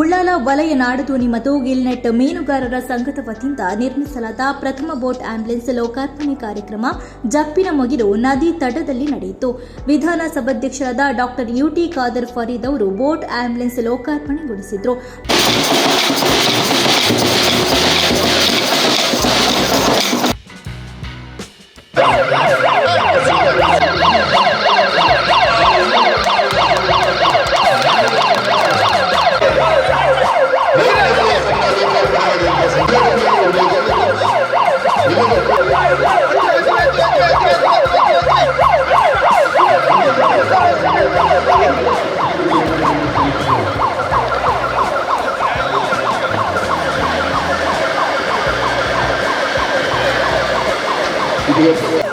ಉಳ್ಳಾಲ ವಲಯ ನಾಡದೋಣಿ ಮತ್ತು ಗಿಲ್ನೆಟ್ ಮೀನುಗಾರರ ಸಂಘದ ವತಿಯಿಂದ ನಿರ್ಮಿಸಲಾದ ಪ್ರಥಮ ಬೋಟ್ ಆಂಬ್ಯುಲೆನ್ಸ್ ಲೋಕಾರ್ಪಣೆ ಕಾರ್ಯಕ್ರಮ ಜಪ್ಪಿನ ಮೊಗಿರು ನದಿ ತಟದಲ್ಲಿ ನಡೆಯಿತು. ವಿಧಾನಸಭಾಧ್ಯಕ್ಷರಾದ ಡಾಕ್ಟರ್ ಯುಟಿ ಖಾದರ್ ಫರೀದ್ ಅವರು ಬೋಟ್ ಆಂಬ್ಯುಲೆನ್ಸ್ ಲೋಕಾರ್ಪಣೆಗೊಳಿಸಿದರು. Yes, yes.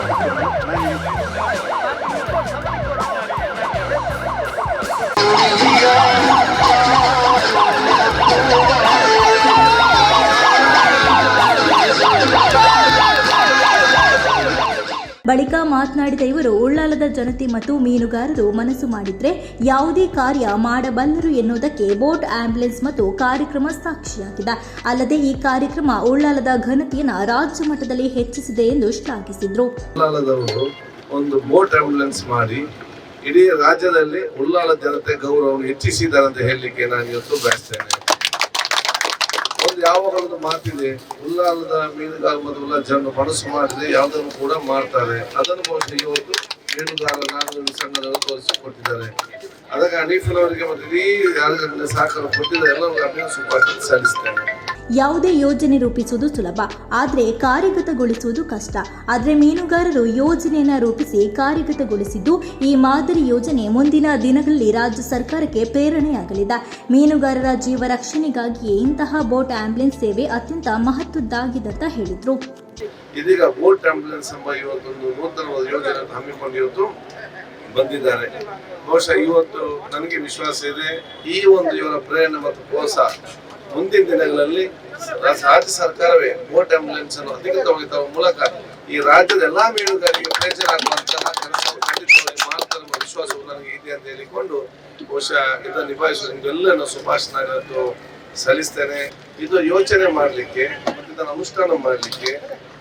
ಬಳಿಕ ಮಾತನಾಡಿದ ಇವರು, ಉಳ್ಳಾಲದ ಜನತೆ ಮತ್ತು ಮೀನುಗಾರರು ಮನಸ್ಸು ಮಾಡಿದ್ರೆ ಯಾವುದೇ ಕಾರ್ಯ ಮಾಡಬಲ್ಲರು ಎನ್ನುವುದಕ್ಕೆ ಬೋಟ್ ಆಂಬ್ಯುಲೆನ್ಸ್ ಮತ್ತು ಕಾರ್ಯಕ್ರಮ ಸಾಕ್ಷಿಯಾಗಿದೆ. ಅಲ್ಲದೆ ಈ ಕಾರ್ಯಕ್ರಮ ಉಳ್ಳಾಲದ ಘನತೆಯನ್ನು ರಾಜ್ಯ ಮಟ್ಟದಲ್ಲಿ ಹೆಚ್ಚಿಸಿದೆ ಎಂದು ಶ್ಲಾಘಿಸಿದರು. ಒಂದು ಬೋಟ್ ಆಂಬ್ಯುಲೆನ್ಸ್ ಮಾಡಿ ಇಡೀ ರಾಜ್ಯದಲ್ಲಿ ಉಳ್ಳಾಲ ಜನತೆ ಗೌರವವನ್ನು ಹೆಚ್ಚಿಸಿದ್ದಾರೆ ಅಂತ ಹೇಳಲಿಕ್ಕೆ ನಾನು ಇವತ್ತು ಬಯಸ್ತೇನೆ. ಒಂದು ಯಾವಾಗ ಒಂದು ಮಾತಿದೆ ಉಲ್ಲಾಲದ ಮೀನುಗಾರ ಮತ್ತು ಉಲ್ಲಾ ಜನರು ಮನಸ್ಸು ಮಾಡಿದ್ರೆ ಯಾವುದನ್ನು ಕೂಡ ಮಾಡ್ತಾರೆ. ಅದನ್ನು ಬಹುಶಃ ಇವತ್ತು ಮೀನುಗಾರ ನಾಗರಿಕ ಸಂಘದವರು ತೋರಿಸಿಕೊಟ್ಟಿದ್ದಾರೆ ಅದಕ್ಕೆ ಅನೀಫಿನವರಿಗೆ ಮತ್ತು ಇಡೀ ಯಾರು ಸಹಕಾರ ಕೊಟ್ಟಿದ್ದಾರೆ, ಎಲ್ಲರಿಗೂ ಅಭಿನಂದನೆ ಸಲ್ಲಿಸ್ತಾರೆ ಯಾವುದೇ ಯೋಜನೆ ರೂಪಿಸುವುದು ಸುಲಭ, ಆದರೆ ಕಾರ್ಯಗತಗೊಳಿಸುವುದು ಕಷ್ಟ. ಆದರೆ ಮೀನುಗಾರರು ಯೋಜನೆಯನ್ನು ರೂಪಿಸಿ ಕಾರ್ಯಗತಗೊಳಿಸಿದ್ದು, ಈ ಮಾದರಿ ಯೋಜನೆ ಮುಂದಿನ ದಿನಗಳಲ್ಲಿ ರಾಜ್ಯ ಸರ್ಕಾರಕ್ಕೆ ಪ್ರೇರಣೆಯಾಗಲಿದೆ. ಮೀನುಗಾರರ ಜೀವ ರಕ್ಷಣೆಗಾಗಿಯೇ ಇಂತಹ ಬೋಟ್ ಆಂಬ್ಯುಲೆನ್ಸ್ ಸೇವೆ ಅತ್ಯಂತ ಮಹತ್ವದ್ದಾಗಿದೆ ಅಂತ ಹೇಳಿದರು. ಇದೀಗ ಬೋಟ್ ಆಂಬ್ಯುಲೆನ್ಸ್ ಎಂಬ ಇವತ್ತೊಂದು ನೂತನವಾದ ಯೋಜನೆಯನ್ನು ಹಮ್ಮಿಕೊಂಡಿರುವುದು ಬಂದಿದ್ದಾರೆ. ಬಹುಶಃ ಇವತ್ತು ನನಗೆ ವಿಶ್ವಾಸ ಇದೆ, ಈ ಒಂದು ಇವರ ಪ್ರೇರಣೆ ಮತ್ತು ಪ್ರೋತ್ಸಾಹ ಮುಂದಿನ ದಿನಗಳಲ್ಲಿ ರಾಜ್ಯ ಸರ್ಕಾರವೇ ಬೋಟ್ ಆಂಬ್ಯುಲೆನ್ಸ್ ಅನ್ನು ಅಧಿಕೃತವಾಗಿ ತರುವ ಮೂಲಕ ಈ ರಾಜ್ಯದ ಎಲ್ಲಾ ಮೀನುಗಾರರಿಗೆ ಪ್ರಯೋಜನ ವಿಶ್ವಾಸವು ನನಗೆ ಇದೆ ಅಂತ ಹೇಳಿಕೊಂಡು ಬಹುಶಃ ಇದನ್ನು ನಿಭಾಯಿಸುವ ನಿಮ್ಗೆಲ್ಲರನ್ನು ಶುಭಾಶಯ ಇವತ್ತು ಸಲ್ಲಿಸ್ತೇನೆ. ಇದು ಯೋಚನೆ ಮಾಡಲಿಕ್ಕೆ ಮತ್ತು ಇದನ್ನು ಅನುಷ್ಠಾನ ಮಾಡಲಿಕ್ಕೆ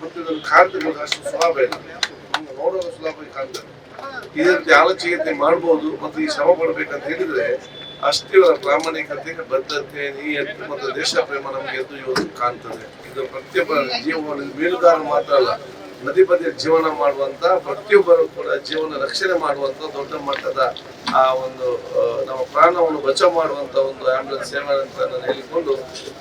ಮತ್ತು ಇದನ್ನು ಕಾರ್ಯಗಳು ಅಷ್ಟು ಸುಲಭ ಇಲ್ಲ. ನೋಡೋದು ಇದೇ ರೀತಿ ಆಲೋಚನೆ ಮಾಡ್ಬೋದು ಮತ್ತು ಈ ಶ್ರಮ ಪಡ್ಬೇಕಂತ ಹೇಳಿದ್ರೆ ಅಷ್ಟೇ ಪ್ರಾಮಾಣಿಕತೆ ಬದ್ಧತೆ ನೀಯತ್ತು ಮತ್ತು ದೇಶ ಪ್ರೇಮ ನಮ್ಗೆ ಎದ್ದು ಇವತ್ತು ಕಾಣ್ತದೆ. ಇದು ಪ್ರತಿಯೊಬ್ಬ ಜೀವನ ಮೀನುಗಾರ ಮಾತ್ರ ಅಲ್ಲ, ನದಿ ಬದಿಯ ಜೀವನ ಮಾಡುವಂತ ಪ್ರತಿಯೊಬ್ಬರು ಕೂಡ ಜೀವನ ರಕ್ಷಣೆ ಮಾಡುವಂತ ದೊಡ್ಡ ಮಟ್ಟದ ಆ ಒಂದು ನಮ್ಮ ಪ್ರಾಣವನ್ನು ಬಚಾವ್ ಮಾಡುವಂತ ಒಂದು ಆಂಬ್ಯುಲೆನ್ಸ್ ಸೇವೆ ಅಂತ ನಾನು ಹೇಳಿಕೊಂಡು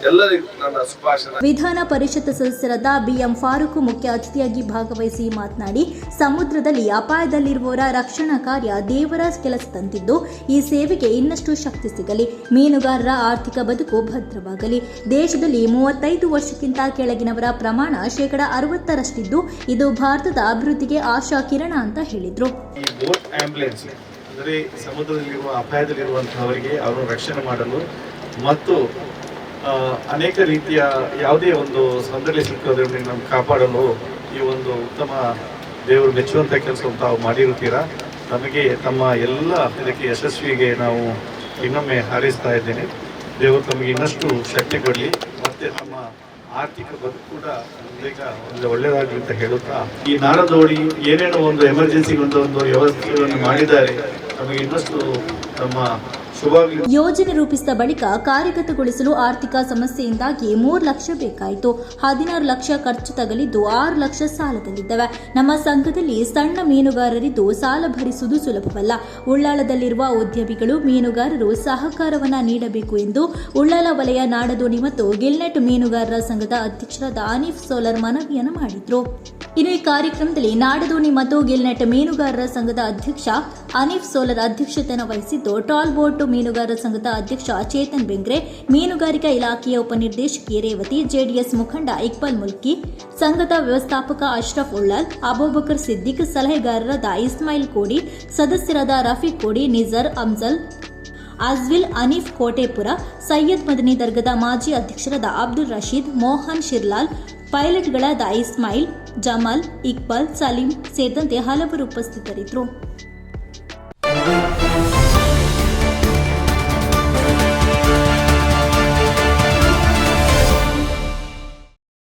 ಎಲ್ಲರಿಗೂ ನನ್ನ ಶುಭಾಶಯ. ವಿಧಾನ ಪರಿಷತ್ ಸದಸ್ಯರಾದ ಬಿಎಂ ಫಾರೂಕ್ ಮುಖ್ಯ ಅತಿಥಿಯಾಗಿ ಭಾಗವಹಿಸಿ ಮಾತನಾಡಿ ಸಮುದ್ರದಲ್ಲಿ ಅಪಾಯದಲ್ಲಿರುವವರ ರಕ್ಷಣಾ ಕಾರ್ಯ ದೇವರ ಕೆಲಸದಂತಿದ್ದು ಈ ಸೇವೆಗೆ ಇನ್ನಷ್ಟು ಶಕ್ತಿ ಸಿಗಲಿ. ಮೀನುಗಾರರ ಆರ್ಥಿಕ ಬದುಕು ಭದ್ರವಾಗಲಿ. ದೇಶದಲ್ಲಿ ಮೂವತ್ತೈದು ವರ್ಷಕ್ಕಿಂತ ಕೆಳಗಿನವರ ಪ್ರಮಾಣ ಶೇಕಡ ಅರವತ್ತರಷ್ಟಿದ್ದು ಇದು ಭಾರತದ ಅಭಿವೃದ್ಧಿಗೆ ಆಶಾ ಕಿರಣ ಅಂತ ಹೇಳಿದರು. ಈ ಬೋಟ್ ಆಂಬ್ಯುಲೆನ್ಸ್ ಅಂದರೆ ಸಮುದ್ರದಲ್ಲಿರುವ ಅಪಾಯದಲ್ಲಿರುವಂತಹವರಿಗೆ ಅವರು ರಕ್ಷಣೆ ಮಾಡಲು ಮತ್ತು ಅನೇಕ ರೀತಿಯ ಯಾವುದೇ ಒಂದು ತೊಂದರೆ ಸಿಕ್ಕೋದ್ರಿಂದ ನಮ್ಮ ಕಾಪಾಡಲು ಈ ಒಂದು ಉತ್ತಮ ದೇವರು ಮೆಚ್ಚುವಂಥ ಕೆಲಸವನ್ನು ತಾವು ಮಾಡಿರುತ್ತೀರಾ? ನಮಗೆ ತಮ್ಮ ಎಲ್ಲ ಇದಕ್ಕೆ ಯಶಸ್ವಿಗೆ ನಾವು ಇನ್ನೊಮ್ಮೆ ಹಾರೈಸ್ತಾ ಇದ್ದೇನೆ. ದೇವರು ತಮಗೆ ಇನ್ನಷ್ಟು ಶಕ್ತಿ ಕೊಡಲಿ. ಮತ್ತೆ ನಮ್ಮ ಆರ್ಥಿಕ ಬದುಕು ಕೂಡ ಬೇಗ ಒಂದು ಒಳ್ಳೆಯದಾಗಲಿ ಅಂತ ಹೇಳುತ್ತಾ, ಈ ನಾಡದೋಡಿ ಏನೇನೋ ಒಂದು ಎಮರ್ಜೆನ್ಸಿ ಒಂದು ವ್ಯವಸ್ಥೆಯನ್ನು ಮಾಡಿದ್ದಾರೆ. ನಮಗೆ ಇನ್ನಷ್ಟು ನಮ್ಮ ಯೋಜನೆ ರೂಪಿಸಿದ ಬಳಿಕ ಕಾರ್ಯಗತಗೊಳಿಸಲು ಆರ್ಥಿಕ ಸಮಸ್ಯೆಯಿಂದಾಗಿ ಮೂರು ಲಕ್ಷ ಬೇಕಾಯಿತು. ಹದಿನಾರು ಲಕ್ಷ ಖರ್ಚು ತಗಲಿದ್ದು ಆರು ಲಕ್ಷ ಸಾಲದಲ್ಲಿದ್ದವೆ. ನಮ್ಮ ಸಂಘದಲ್ಲಿ ಸಣ್ಣ ಮೀನುಗಾರರಿದ್ದು ಸಾಲ ಭರಿಸುವುದು ಸುಲಭವಲ್ಲ. ಉಳ್ಳಾಳದಲ್ಲಿರುವ ಉದ್ಯಮಿಗಳು ಮೀನುಗಾರರು ಸಹಕಾರವನ್ನ ನೀಡಬೇಕು ಎಂದು ಉಳ್ಳಾಲ ವಲಯ ನಾಡದೋಣಿ ಮತ್ತು ಗಿಲ್ನೆಟ್ ಮೀನುಗಾರರ ಸಂಘದ ಅಧ್ಯಕ್ಷರಾದ ಅನೀಫ್ ಸೋಲರ್ ಮನವಿಯನ್ನು ಮಾಡಿದ್ರು. ಇನ್ನು ಈ ಕಾರ್ಯಕ್ರಮದಲ್ಲಿ ನಾಡದೋಣಿ ಮತ್ತು ಗಿಲ್ನೆಟ್ ಮೀನುಗಾರರ ಸಂಘದ ಅಧ್ಯಕ್ಷ ಅನೀಫ್ ಸೋಲರ್ ಅಧ್ಯಕ್ಷತೆಯನ್ನು ವಹಿಸಿದ್ದು ಟಾಲ್ ಬೋಟ್ ಮೀನುಗಾರರ ಸಂಘದ ಅಧ್ಯಕ್ಷ ಚೇತನ್ ಬೆಂಗ್ರೆ, ಮೀನುಗಾರಿಕಾ ಇಲಾಖೆಯ ಉಪನಿರ್ದೇಶಕಿ ರೇವತಿ, ಜೆಡಿಎಸ್ ಮುಖಂಡ ಇಕ್ಬಾಲ್ ಮುಲ್ಕಿ, ಸಂಘದ ವ್ಯವಸ್ಥಾಪಕ ಅಶ್ರಫ್ ಉಳ್ಳಾಲ್, ಅಬೂಬಕರ್ ಸಿದ್ದಿಕ್ ಸಲಹೆಗಾರರಾದ ಇಸ್ಮಾಯಿಲ್ ಕೋಡಿ, ಸದಸ್ಯರಾದ ರಫೀಕ್ ಕೋಡಿ, ನಿಜರ್ ಅಮ್ಜಲ್, ಅಜ್ವಿಲ್ ಅನೀಫ್ ಕೋಟೆಪುರ, ಸೈಯದ್ ಮದನಿ ದರ್ಗದ ಮಾಜಿ ಅಧ್ಯಕ್ಷರಾದ ಅಬ್ದುಲ್ ರಶೀದ್, ಮೋಹನ್ ಶಿರ್ಲಾಲ್ ಪೈಲಟ್ಗಳಾದ ಇಸ್ಮಾಯಿಲ್ ಜಮಾಲ್ ಇಕ್ಬಾಲ್ ಸಲೀಂ ಸೇರಿದಂತೆ ಹಲವರು ಉಪಸ್ಥಿತರಿದ್ದರು.